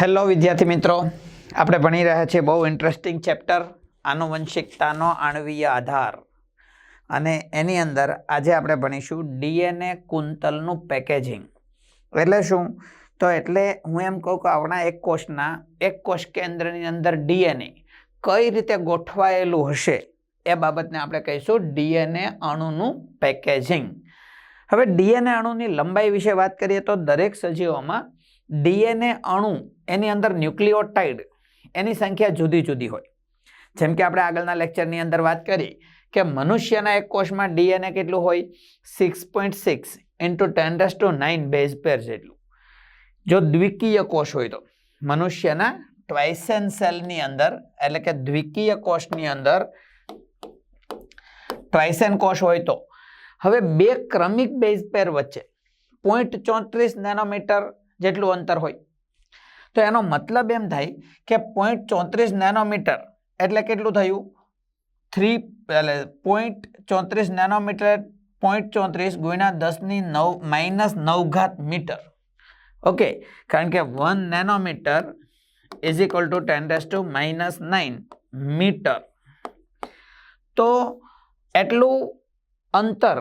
Hello વિદ્યાર્થી મિત્રો. આપણે ભણી રહ્યા છીએ બહુ ઇન્ટરેસ્ટિંગ ચેપ્ટર આનુવંશિકતાનો આણવીય આધાર. અને એની અંદર આજે આપણે ભણીશું ડીએનએ કુંતલનું પેકેજિંગ એટલે શું? તો એટલે હું એમ કહું કે આપણા એક કોષના એક કોષ કેન્દ્રની અંદર ડીએનએ કઈ રીતે ગોઠવાયેલું હશે એ બાબતને આપણે કહીશું ડીએનએ અણુનું પેકેજિંગ હવે ડીએનએ અણુની લંબાઈ વિશે વાત કરીએ તો દરેક સજીવોમાં ડીએનએ અણુ એની અંદર ન્યુક્લિઓટાઇડ એની સંખ્યા જુદી જુદી હોય. જેમ કે આપણે આગળના લેક્ચરની અંદર વાત કરી કે મનુષ્યના એક કોષમાં ડીએનએ કેટલું હોય? Six point six into ten to nine base pair જેટલું. જો દ્વિકીય કોષ હોય તો મનુષ્યના ટ્વાઇસેન સેલની અંદર એટલે કે દ્વિકીય કોષની અંદર ટ્વાઇસેન કોષ હોય તો. હવે બે ક્રમિક બેઝ પેર વચ્ચે પોઈન્ટ ચોત્રીસ નેનોમીટર જેટલું અંતર હોય. તો એનો મતલબ એમ થાય કે પોઈન્ટ ચોત્રીસ નેનોમીટર એટલે કેટલું થયું? થ્રી એટલે પોઈન્ટ ચોત્રીસ નેનોમીટર પોઈન્ટ ચોત્રીસ ગુણ્યા દસની નવ માઇનસ નવઘાત મીટર. ઓકે કારણ કે one nanometre is equal to ten raise to minus nine metre. તો એટલું અંતર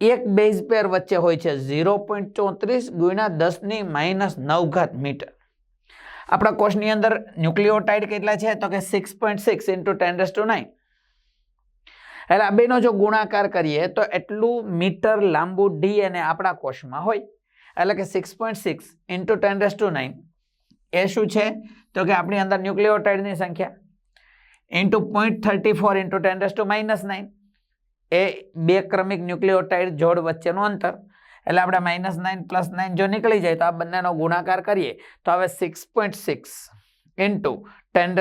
એક બેઝ પેર વચ્ચે હોય છે ઝીરો પોઈન્ટ ચોત્રીસ ગુણ્યા દસની માઇનસ નવઘાત મીટર. આપણા કોષની અંદર ન્યુક્લિયોટાઇડ કેટલા છે? તો કે six point six into ten to nine. એટલે આ બેનો જો ગુણાકાર કરીએ તો એટલું મીટર લાંબુ ડીએનએ આપણા કોષમાં હોય. એટલે કે six point six into ten to nine. એ શું છે? તો કે આપણી અંદર ન્યુક્લિયોટાઇડની સંખ્યા into point thirty four into ten to minus nine. એ બે ક્રમિક ન્યુક્લિયોટાઇડ જોડ વચ્ચેનું અંતર. એટલે આપણે માઇનસ નાઇન પ્લસ નાઇન જો નીકળી જાય તો આ બંનેનો ગુણાકાર કરીએ તો હવે six point six into ten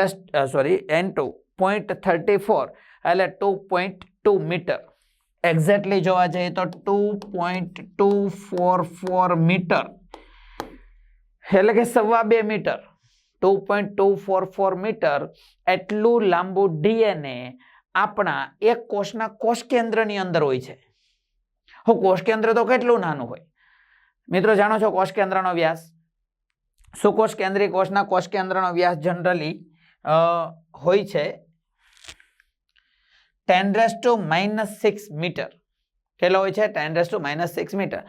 sorry into point thirty four એટલે two point two metre exactly જોવા જઈએ તો two point two four four metre એટલે કે સવા બે metre two point two four four metre એટલું લાંબુ ડીએનએ આપણા એક કોષના કોષ કેન્દ્રની અંદર હોય છે. હું, કોષ કેન્દ્ર તો કેટલું નાનું હોય? મિત્રો, જાણો છો કોષ કેન્દ્રનો વ્યાસ? સુકોષ કેન્દ્રીય કોષના કોષ કેન્દ્રનો વ્યાસ જનરલી હોય છે? Ten to minus six metre. કેટલો હોય છે? Ten to minus six metre.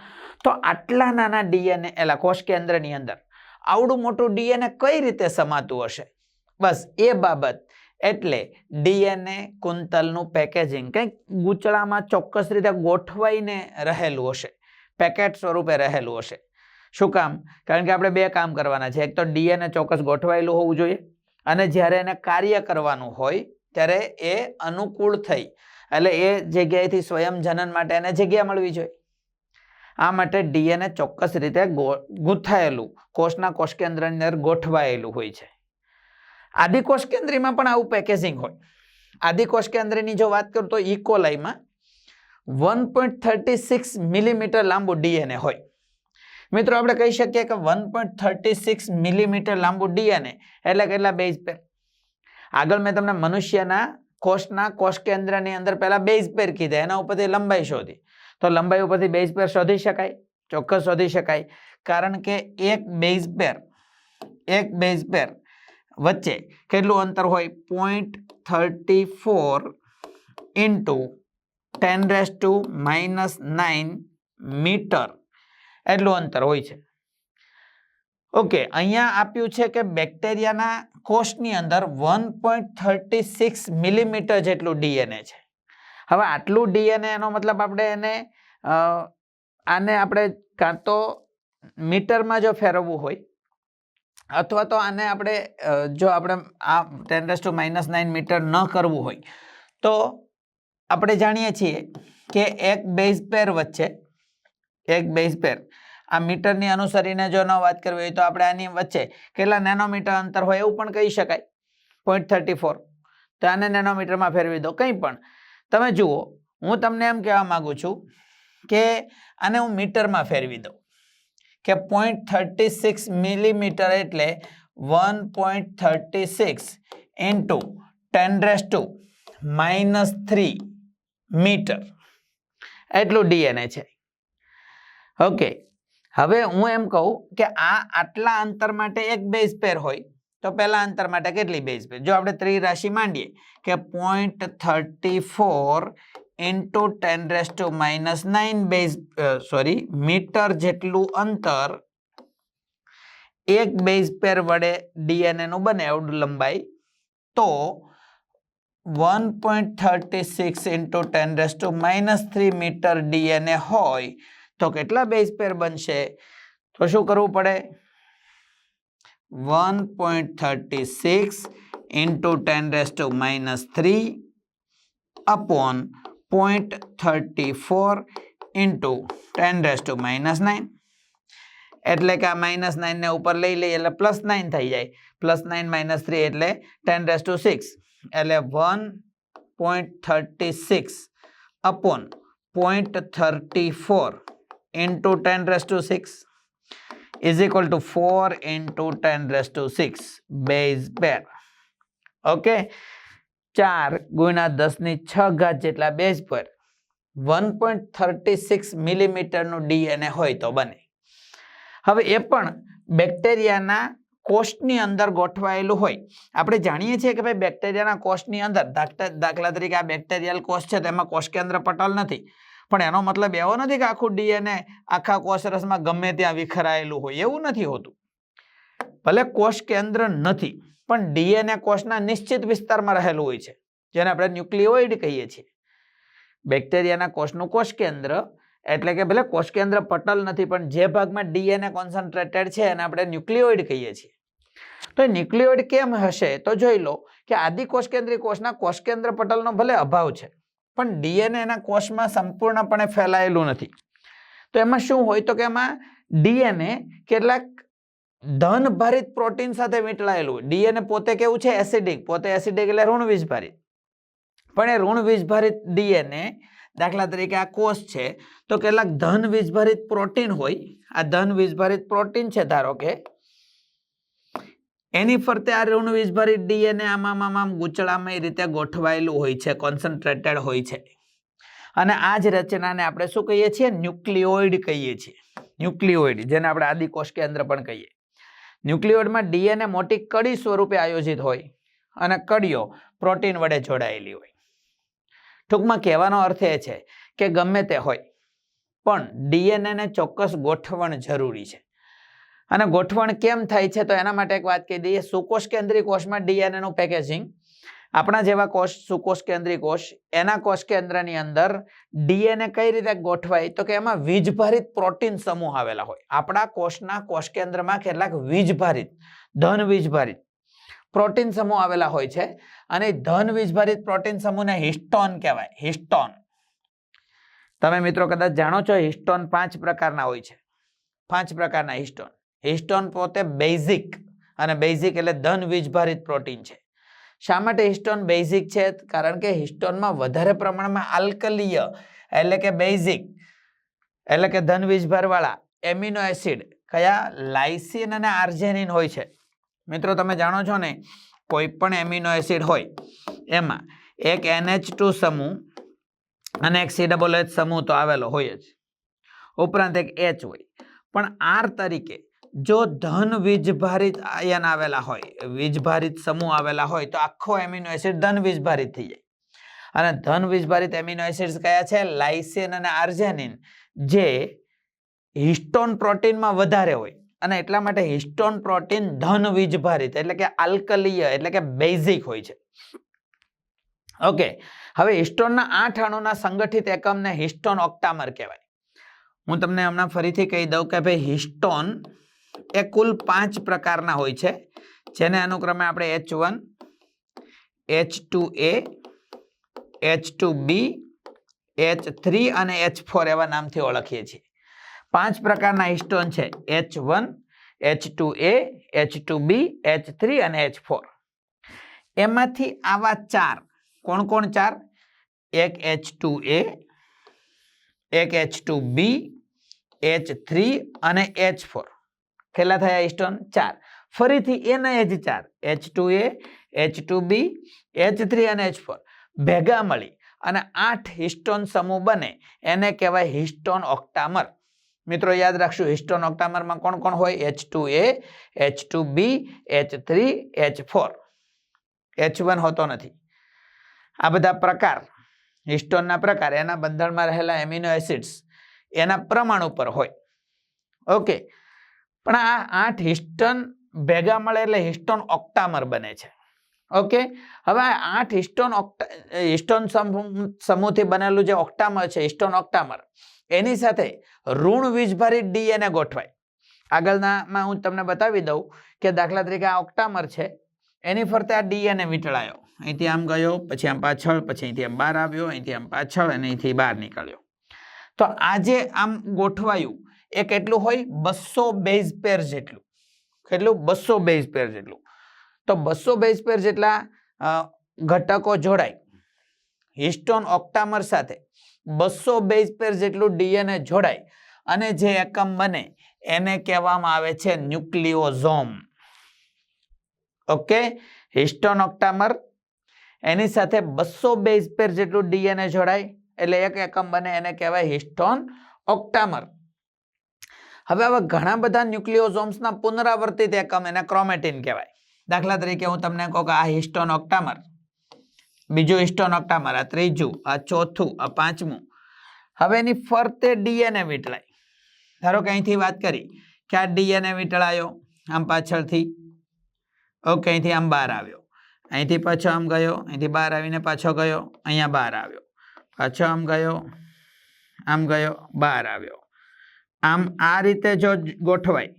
તો આટલા નાના ડીએનએ, એલા, કોષ કેન્દ્રની અંદર, આવડું મોટું ડીએનએ કઈ રીતે સમાતું હશે? બસ એ બાબત એટલે ડીએનએ કુંતલનું પેકેજિંગ કંઈક ગૂંચળામાં ચોક્કસ રીતે ગોઠવાઈને રહેલું હશે, પેકેટ સ્વરૂપે રહેલું હશે. શું કામ? કારણ કે આપણે બે કામ કરવાના છે. એક તો ડીએનએ ચોક્કસ ગોઠવાયેલું હોવું જોઈએ અને જ્યારે એને કાર્ય કરવાનું હોય ત્યારે એ અનુકૂળ થઈ. એટલે એ જગ્યાએથી સ્વયં જનન માટે એને જગ્યા મળવી જોઈએ. આ માટે ડીએનએ ચોક્કસ રીતે ગૂંથાયેલું, કોષના કોષ કેન્દ્રની અંદર ગોઠવાયેલું હોય છે. આદિકોષ કેન્દ્રીમાં પણ આવું પેકેજિંગ હોય. આદિકોષ કેન્દ્રની જો વાત કરું તો ઇકોલાઈમાં one point thirty six millimetre લાંબુ ડીએનએ હોય. મિત્રો, આપણે કહી શકીએ કે one point thirty six millimetre લાંબુ ડીએનએ એટલે કેટલા? બેઝ પેર આગળ મેં તમને મનુષ્યના કોષના કોષ કેન્દ્રની અંદર પહેલાં બેઝ પેર કીધા. એના ઉપરથી લંબાઈ શોધી. તો લંબાઈ ઉપરથી બેઝ પેર શોધી શકાય. ચોક્કસ શોધી શકાય. કારણ કે એક બેઝ પેર એક બેઝ પેર વચ્ચે. કેટલું અંતર હોય? Point thirty four into ten raise to minus nine metre એટલું અંતર હોય છે. ઓકે અહીંયા આપ્યું છે કે બેક્ટેરિયાના કોષની અંદર one point thirty six millimetre જેટલું ડીએનએ છે. હવે આટલું ડીએનએ એનો મતલબ આપણે એને આને આપણે કાં તો મીટરમાં જો ફેરવવું હોય અથવા તો આને આપણે જો આપણે આ ten to minus nine metre ન કરવું હોય, તો આપણે જાણીએ છીએ કે એક બેઝ પેર વચ્ચે, એક બેઝ પેર આ મીટરની અનુસરીને જો ન વાત કરવી હોય તો આપણે આની વચ્ચે કેટલા નેનોમીટર અંતર હોય એવું પણ કહી શકાય. પોઈન્ટ થર્ટી ફોર તો આને નેનોમીટરમાં ફેરવી દો, કંઈ પણ. તમે જુઓ, હું તમને એમ કહેવા માગું છું કે આને હું મીટરમાં ફેરવી દઉં. કે પોઈન્ટ થર્ટી સિક્સ મિલીમીટર એટલે one point thirty six into ten raise to minus three metre એટલું ડીએનએ છે. ઓકે હવે હું એમ કહું કે આ આટલા અંતર માટે એક બેઝ પેર હોય, તો પહેલા અંતર માટે કેટલી બેઝ પેર જો આપણે ત્રિરાશિ માંડીએ કે point thirty four into ten raise to minus nine base sorry metre જેટલું અંતર એક બેઝ પેર વડે ડીએનએ નું બને બનાવ્યું લંબાઈ. તો one point thirty six into ten raise to minus three metre DNA હોય તો કેટલા બેઝ પેર બનશે? તો શું કરવું પડે? One point thirty six into ten raise to minus three upon 0.34 into 10 raised to minus 9. એટલે કે આ -9 ને ઉપર લઈ લઈએ એટલે +9 થઈ જાય +9 3 એટલે 10 6 એટલે 1.36 upon 0.34 into 10 raised to 6 is equal to 4 into 10 raised to 6 base pair okay okay? ચાર ગુણ્યા દસની છ ઘાત જેટલા base pair one point thirty six મિલીમીટરનું DNA હોય તો બને. હવે એ પણ બેક્ટેરિયાના કોષની અંદર ગોઠવાયેલું હોય. આપણે જાણીએ છીએ કે ભાઈ બેક્ટેરિયાના કોષની અંદર, દાખલા દાખલા તરીકે આ બેક્ટેરિયલ કોષ છે તેમાં કોષ કેન્દ્ર પટલ નથી. પણ એનો મતલબ એવો નથી કે આખું ડીએનએ આખા કોષરસમાં ગમે ત્યાં વિખરાયેલું હોય. એવું નથી હોતું. ભલે કોષ કેન્દ્ર નથી પણ ડીએનએ કોષના નિશ્ચિત વિસ્તારમાં રહેલું હોય છે, જેને આપણે ન્યુક્લિયોઇડ કહીએ છીએ. બેક્ટેરિયાના કોષનું કોષ કેન્દ્ર એટલે કે ભલે કોષ કેન્દ્ર પટલ નથી, પણ જે ભાગમાં ડીએનએ કોન્સન્ટ્રેટેડ છે એને આપણે ન્યુક્લિયોઇડ કહીએ છીએ. તો એ ન્યુક્લિયોઇડ કેમ હશે? તો જોઈ લો કે આદિ કોષ કેન્દ્રીય કોષના કોષ કેન્દ્ર પટલનો ભલે અભાવ છે, પણ ડીએનએ એના કોષમાં સંપૂર્ણપણે ફેલાયેલું નથી. તો એમાં શું હોય? તો કે એમાં ડીએનએ કેટલાક ધન ભરિત પ્રોટીન સાથે વીંટળાયેલું. ડીએનએ પોતે કેવું છે? એસિડિક. પોતે એસિડિક એટલે ઋણ વીજભારિત પણ એ ઋણ વીજભારિત ડીએનએ દાખલા તરીકે આ કોષ છે, તો કેટલાક ધન વીજભરિત પ્રોટીન હોય. આ ધન વીજભરિત પ્રોટીન છે, ધારો કે એની ફરતે આ ઋણ વીજભારિત ડીએનએ આમ આમ ગૂંચળામય રીતે ગોઠવાયેલું હોય છે કોન્સન્ટ્રેટેડ હોય છે. અને આ જ રચનાને આપણે શું કહીએ છીએ? ન્યુક્લિયોઇડ કહીએ છીએ. ન્યુક્લિયોઇડ જેને આપણે આદિકોષ કેન્દ્ર પણ કહીએ. ન્યુક્લિયોઇડમાં ડીએનએ મોટી કડી સ્વરૂપે આયોજિત હોય અને કડીઓ પ્રોટીન વડે જોડાયેલી હોય. ટૂંકમાં કહેવાનો અર્થ એ છે કે ગમે તે હોય, પણ ડીએનએને ચોક્કસ ગોઠવણ જરૂરી છે. અને ગોઠવણ કેમ થાય છે? તો એના માટે એક વાત કહી દઈએ. સુકોષ કેન્દ્રીય કોષમાં ડીએનએનું પેકેજિંગ આપણા જેવા કોષ સુકોષ કેન્દ્રી કોષ, એના કોષ કેન્દ્રની અંદર ડીએનએ કઈ રીતે ગોઠવાય? તો કે એમાં વીજભારિત પ્રોટીન સમૂહ આવેલા હોય. આપણા કોષના કોષ કેન્દ્રમાં કેટલાક વીજભારિત, ધન વીજભારિત પ્રોટીન સમૂહ આવેલા હોય છે. અને ધન વીજભારિત પ્રોટીન સમૂહને હિસ્ટોન કહેવાય. હિસ્ટોન. તમે મિત્રો કદાચ જાણો છો, હિસ્ટોન પાંચ પ્રકારના હોય છે. પાંચ પ્રકારના હિસ્ટોન. હિસ્ટોન પોતે બેઝિક અને બેઝિક એટલે ધન વીજભારિત પ્રોટીન છે. શા માટે હિસ્ટોન બેઝિક છે? કારણ કે હિસ્ટોનમાં વધારે પ્રમાણમાં આલ્કલીય, એટલે કે બેઝિક, એટલે કે ધન વીજભારવાળા એમિનો એસિડ, કયા? લાઇસિન અને આર્જેનિન હોય છે. મિત્રો, તમે જાણો છો ને, કોઈ પણ એમિનો એસિડ હોય, એમાં એક એનએચ ટુ સમૂહ અને એક સી ડબલ એચ સમૂહ તો આવેલો હોય જ. ઉપરાંત એક એચ હોય. પણ આર તરીકે જો ધન વીજભારિત આયન આવેલા હોય, વીજભારિત સમૂહ આવેલા હોય, તો આખો એમિનો એસિડ ધન વીજભારિત થઈ જાય. અને ધન વીજભારિત એમિનો એસિડ્સ કયા છે? લાઇસિન અને આર્જેનિન જે હિસ્ટોન પ્રોટીનમાં વધારે હોય. અને એટલા માટે હિસ્ટોન પ્રોટીન ધન વીજભારિત, એટલે કે આલ્કલીય એટલે કે બેઝિક હોય છે. ઓકે હવે હિસ્ટોનના આઠ અણુના સંગઠિત એકમને હિસ્ટોન ઓક્ટામર કહેવાય. હું તમને હમણાં ફરીથી કહી દઉં કે ભાઈ હિસ્ટોન એ કુલ પાંચ પ્રકારના હોય છે. જેને અનુક્રમે આપણે H one H two A H two B H three અને એચ ફોર એવા નામથી ઓળખીએ છીએ. પાંચ પ્રકારના હિસ્ટોન છે. H one H two A H two B H three અને એચ ફોર એમાંથી આવા ચાર, કોણ કોણ ચાર? એક એચ ટુ એ એક H two B H three અને એચ ફોર કેટલા થયા હિસ્ટોન ચાર. ફરીથી એના એજ ચાર. H two A, H two B, H three અને એચ ફોર. ભેગા મળી અને આઠ હિસ્ટોન સમૂહ બને. એને કહેવાય હિસ્ટોન ઓક્ટામર. મિત્રો, યાદ રાખશું હિસ્ટોન ઓક્ટામરમાં કોણ કોણ હોય? H two A, H two B, H three, H four. H one હોતો નથી. આ બધા પ્રકાર હિસ્ટોનના પ્રકાર, એના બંધણમાં રહેલા એમિનો એસિડ્સ એના પ્રમાણ ઉપર હોય. ઓકે. પણ આ આઠ હિસ્ટોન ભેગા મળે એટલે હિસ્ટોન ઓક્ટામર બને છે. ઓકે? હવે આઠ હિસ્ટોન ઓક્ટા, હિસ્ટોન સમૂહ- સમૂહથી બનેલું જે ઓક્ટામર છે, હિસ્ટોન ઓક્ટામર, એની સાથે ઋણ વીજભારી ડીએનએ ગોઠવાય. આગળનામાં હું તમને બતાવી દઉં કે દાખલા તરીકે આ ઓક્ટામર છે, એની ફરતે આ ડીએનએ વીંટળાયો. અહીંથી આમ ગયો, પછી આમ પાછળ, પછી અહીંથી આમ બહાર આવ્યો, અહીંથી આમ પાછળ અને અહીંથી બહાર નીકળ્યો. તો આજે આમ ગોઠવાયું એ કેટલું હોય? બસો બેઝ પેર જેટલું. કેટલું? બસો બેઝ પેર જેટલું. તો બસો બેઝ પેર જેટલા ઘટકો જોડાય. હિસ્ટોન ઓક્ટામર સાથે બસો બેઝ પેર જેટલું ડીએનએ જોડાય. અને જે એકમ બને, એને કહેવામાં આવે છે ન્યુક્લિયોઝોમ ઓકે? હિસ્ટોન ઓક્ટામર, એની સાથે બસો બેઝ પેર જેટલું ડીએનએ જોડાય. એટલે એક એકમ બને, એને કહેવાય હિસ્ટોન ઓક્ટામર. હવે હવે ઘણા બધા ન્યુક્લિયોઝોમ્સના પુનરાવર્તિત એકમ એને ક્રોમેટિન કહેવાય. દાખલા તરીકે હું તમને કહું કે આ હિસ્ટોન ઓક્ટામર, બીજું હિસ્ટોન ઓક્ટામર, આ ત્રીજું, આ ચોથું, આ પાંચમું. હવે એની ફરતે ડીએનએ વીંટળાય. ધારો કે અહીંથી વાત કરી કે આ ડીએનએ વીંટળાયો, આમ પાછળથી. ઓકે, અહીંથી આમ બહાર આવ્યો. અહીંથી પાછો આમ ગયો, અહીંથી બહાર આવીને પાછો ગયો, અહીંયા બહાર આવ્યો. પાછો આમ ગયો આમ ગયો, બહાર આવ્યો. આમ આ રીતે જો ગોઠવાય.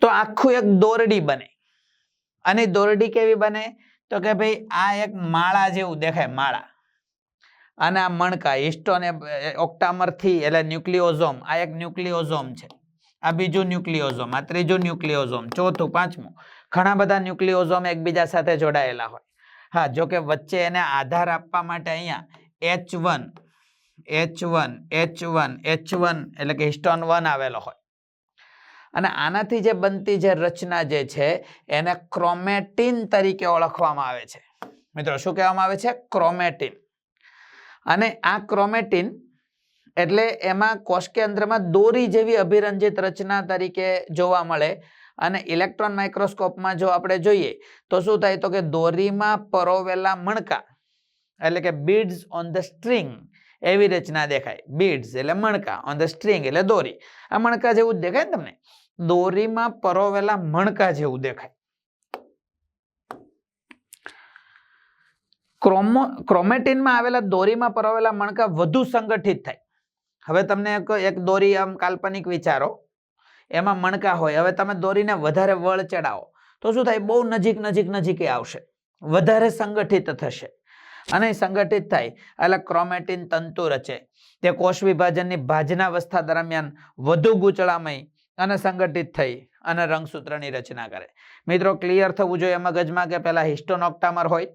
તો આખું એક દોરડી બને. અને દોરડી કેવી બને? તો કે ભાઈ, આ એક માળા જેવું દેખાય, માળા. અને આ મણકા, હિસ્ટોન ઓક્ટામરથી, એટલે ન્યુક્લિયોઝોમ આ એક ન્યુક્લિયોઝોમ છે. આ બીજું ન્યુક્લિયોઝોમ આ ત્રીજું ન્યુક્લિયોઝોમ ચોથું, પાંચમું. ઘણા બધા ન્યુક્લિયોઝોમ એકબીજા સાથે જોડાયેલા હોય. હા, જો કે વચ્ચે એને આધાર આપવા માટે અહીંયા H one H one H one H one એટલે કે હિસ્ટોન વન આવેલો હોય. અને આનાથી જે બનતી જે રચના જે છે, એને ક્રોમેટિન તરીકે ઓળખવામાં આવે છે. મિત્રો, શું કહેવામાં આવે છે? ક્રોમેટિન અને આ ક્રોમેટિન એટલે એમાં કોષકેન્દ્રમાં દોરી જેવી અભિરંજિત રચના તરીકે જોવા મળે. અને ઇલેક્ટ્રોન માઇક્રોસ્કોપમાં જો આપણે જોઈએ, તો શું થાય? તો કે દોરીમાં પરોવેલા મણકા એટલે કે બીડ્સ ઓન ધ સ્ટ્રિંગ એવી રચના દેખાય. બીડ્સ એટલે મણકા ઓન ધ સ્ટ્રિંગ એટલે દોરી. આ મણકા જેવું જ દેખાય તમને? દોરીમાં પરોવેલા મણકા જેવું દેખાય. ક્રોમો, ક્રોમેટિનમાં આવેલા દોરીમાં પરોવેલા મણકા વધુ સંગઠિત થાય. હવે તમને એક દોરી આમ કાલ્પનિક વિચારો. એમાં મણકા હોય. હવે તમે દોરીને વધારે વળ ચડાવો. તો શું થાય? બહુ નજીક નજીક, નજીકે આવશે. વધારે સંગઠિત થશે. અને સંગઠિત થાય. એટલે ક્રોમેટિન તંતુ રચે. તે કોષ વિભાજનની ભાજનાવસ્થા દરમિયાન વધુ ગૂંચળામય અને સંગઠિત થઈ અને રંગસૂત્રની રચના કરે. મિત્રો ક્લિયર થવું જોઈએ મગજમાં કે પહેલાં હિસ્ટોનોક્ટામર હોય?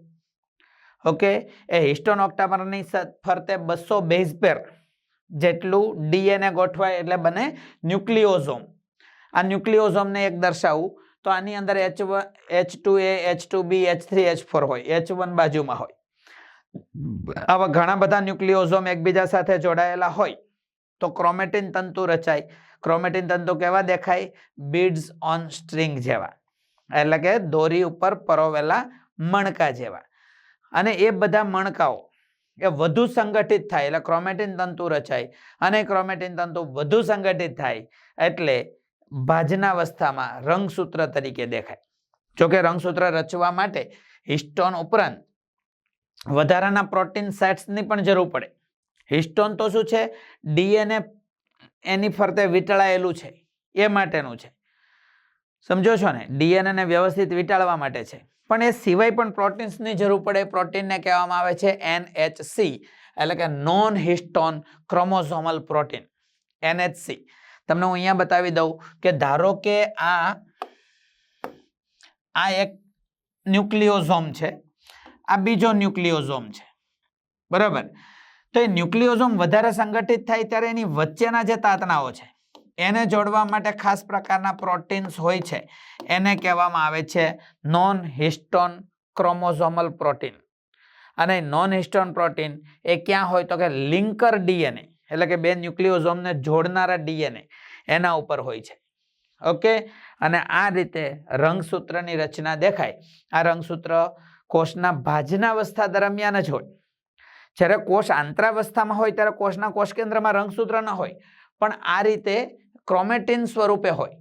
ઓકે? એ હિસ્ટોનોક્ટામરની ફરતે બસો બેઝ પેર જેટલું ડીએનએ ગોઠવાય એટલે બને ન્યુક્લિયોઝોમ આ ન્યુક્લિયોઝોમને એક દર્શાવવું તો આની અંદર H H two A, H two B, H three, H four હોય. એચ વન બાજુમાં હોય. આવા ઘણા બધા ન્યુક્લિયોઝોમ એકબીજા સાથે જોડાયેલા હોય તો ક્રોમેટિન તંતુ રચાય. ક્રોમેટિન તંતુ કેવા દેખાય? બીડ્સ ઓન સ્ટ્રિંગ જેવા. એટલે કે દોરી ઉપર પરોવેલા મણકા જેવા. અને એ બધા મણકાઓ એ વધુ સંગઠિત થાય એટલે ક્રોમેટિન તંતુ રચાય. અને ક્રોમેટિન તંતુ વધુ સંગઠિત થાય એટલે ભાજનાવસ્થામાં રંગસૂત્ર તરીકે દેખાય. જોકે રંગસૂત્ર રચવા માટે હિસ્ટોન ઉપરાંત વધારાના પ્રોટીન સેટ્સની પણ જરૂર પડે. હિસ્ટોન તો શું છે? ડીએનએ એની ફરતે વીંટળાયેલું છે. એ માટેનું છે. સમજો છો ને? ડીએનએને વ્યવસ્થિત વીંટાળવા માટે છે. પણ એ સિવાય પણ પ્રોટીન્સની જરૂર પડે. પ્રોટીનને કહેવામાં આવે છે એનએચસી, એટલે કે non histone chromosomal protein, NHC. તમને હું અહીંયા બતાવી દઉં કે ધારો કે આ આ એક ન્યુક્લિયોઝોમ છે આ બીજો ન્યુક્લિયોઝોમ છે. બરાબર? તો એ ન્યુક્લિયોઝોમ વધારે સંગઠિત થાય ત્યારે એની વચ્ચેના જે તાતનાઓ છે, એને જોડવા માટે ખાસ પ્રકારના પ્રોટીન્સ હોય છે. એને કહેવામાં આવે છે નોન હિસ્ટોન ક્રોમોઝોમલ પ્રોટીન. અને નોન હિસ્ટોન પ્રોટીન એ ક્યાં હોય તો કે લિંકર ડીએનએ, એટલે કે બે ન્યુક્લિયોઝોમને જોડનારા ડીએનએ એના ઉપર હોય છે. ઓકે? અને આ રીતે રંગસૂત્રની રચના દેખાય. આ રંગસૂત્ર કોષના ભાજનાવસ્થા દરમિયાન જ હોય. જ્યારે કોષ આંતરાવસ્થામાં હોય ત્યારે કોષના કોષ કેન્દ્રમાં રંગસૂત્ર ન હોય. પણ આ રીતે ક્રોમેટિન સ્વરૂપે હોય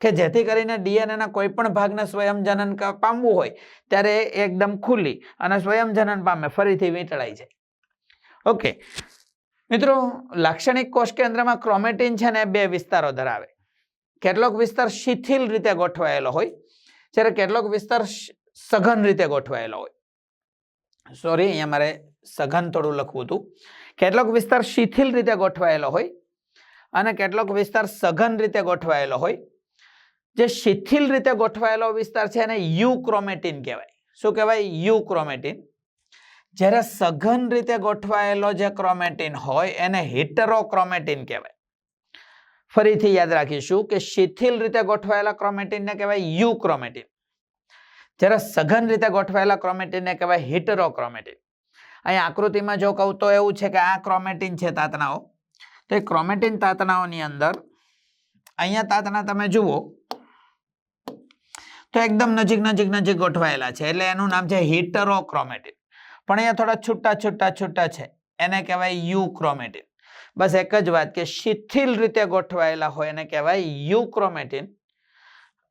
કે જેથી કરીને ડીએનએના કોઈ પણ ભાગને સ્વયંજનન પામવું હોય ત્યારે એકદમ ખુલ્લી અને સ્વયંજનન પામે, ફરીથી વીંટળાઈ જાય. ઓકે. મિત્રો, લાક્ષણિક કોષ કેન્દ્રમાં ક્રોમેટિન છે ને બે વિસ્તારો ધરાવે. કેટલોક વિસ્તાર શિથિલ રીતે ગોઠવાયેલો હોય. જ્યારે કેટલોક વિસ્તાર સઘન રીતે ગોઠવાયેલો હોય. સોરી અહીંયા મારે સઘન થોડું લખવું હતું. કેટલોક વિસ્તાર શિથિલ રીતે ગોઠવાયેલો હોય અને કેટલોક વિસ્તાર સઘન રીતે ગોઠવાયેલો હોય. જે શિથિલ રીતે ગોઠવાયેલો વિસ્તાર છે એને યુ ક્રોમેટિન કહેવાય. શું કહેવાય? યુ ક્રોમેટિન જ્યારે સઘન રીતે ગોઠવાયેલો જે ક્રોમેટિન હોય એને હિટરોક્રોમેટિન કહેવાય. ફરીથી યાદ રાખીશું કે શિથિલ રીતે ગોઠવાયેલા ક્રોમેટિનને કહેવાય યુ ક્રોમેટિન જ્યારે સઘન રીતે ગોઠવાયેલા ક્રોમેટિનને કહેવાય હિટરોક્રોમેટિન. અહીં આકૃતિમાં જો કહું તો એવું છે કે આ ક્રોમેટિન છે તાતણાઓ. તો એ ક્રોમેટિન તાતણાઓની અંદર અહીંયા તાતણા તમે જુઓ તો એકદમ નજીક નજીક નજીક ગોઠવાયેલા છે. એટલે એનું નામ છે હિટરોક્રોમેટિન. પણ અહીંયા થોડા છૂટા છૂટા છૂટા છે. એને કહેવાય યુ ક્રોમેટિન બસ એક જ વાત કે શિથિલ રીતે ગોઠવાયેલા હોય એને કહેવાય યુ ક્રોમેટિન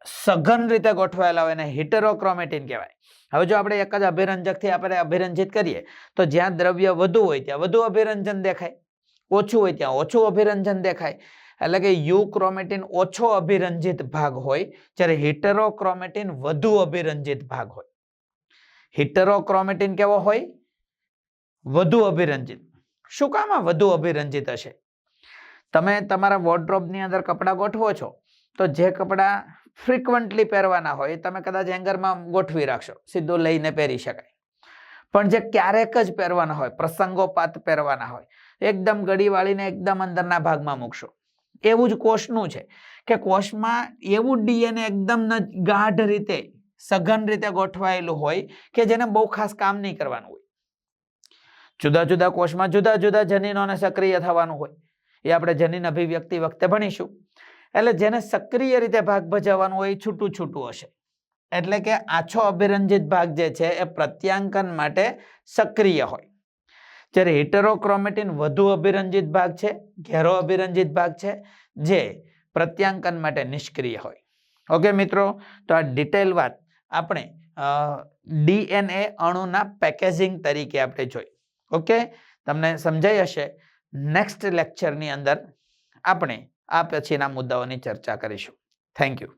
સઘન રીતે ગોઠવાયેલા હોય એને હિટરોક્રોમેટિન કહેવાય. હવે જો આપણે એક જ અભિરંજકથી આપણે અભિરંજિત કરીએ, તો જ્યાં દ્રવ્ય વધુ હોય ત્યાં વધુ અભિરંજન દેખાય, ઓછું હોય ત્યાં ઓછું અભિરંજન દેખાય. એટલે કે યુ ક્રોમેટિન ઓછો અભિરંજિત ભાગ હોય, જ્યારે હિટરોક્રોમેટિન વધુ અભિરંજિત ભાગ હોય. હિટરોક્રોમેટિન કેવો હોય? વધુ અભિરંજિત. શું કામ વધુ અભિરંજિત હશે? તમે તમારા વોર્ડરોબની અંદર કપડાં ગોઠવો છો, તો જે કપડાં ફ્રિકવન્ટલી પહેરવાના હોય તમે કદાચ હેંગરમાં ગોઠવી રાખશો. સીધું લઈને પહેરી શકાય. પણ જે ક્યારેક જ પહેરવાના હોય, પ્રસંગોપાત પહેરવાના હોય, એકદમ ગળી વાળીને એકદમ અંદરના ભાગમાં મૂકશો. એવું જ કોષનું છે કે કોષમાં એવું ડીએનએ એકદમ ગાઢ રીતે, સઘન રીતે ગોઠવાયેલું હોય કે જેને બહુ ખાસ કામ નહીં કરવાનું હોય. જુદા જુદા કોષમાં જુદા જુદા જનીનોને સક્રિય થવાનું હોય. એ આપણે જનીન અભિવ્યક્તિ વખતે ભણીશું. એટલે જેને સક્રિય રીતે ભાગ ભજવવાનું હોય એ છૂટું છૂટું હશે. એટલે કે આછો અભિરંજિત ભાગ જે છે એ પ્રત્યાંકન માટે સક્રિય હોય. જ્યારે હિટરોક્રોમેટિન વધુ અભિરંજિત ભાગ છે, ઘેરો અભિરંજિત ભાગ છે, જે પ્રત્યાંકન માટે નિષ્ક્રિય હોય. ઓકે મિત્રો, તો આ ડિટેલ વાત આપણે ડીએનએ અણુના પેકેજિંગ તરીકે આપણે જોઈ. ઓકે? તમને સમજાઈ હશે. નેક્સ્ટ લેક્ચરની અંદર આપણે આ પછીના મુદ્દાઓની ચર્ચા કરીશું. Thank you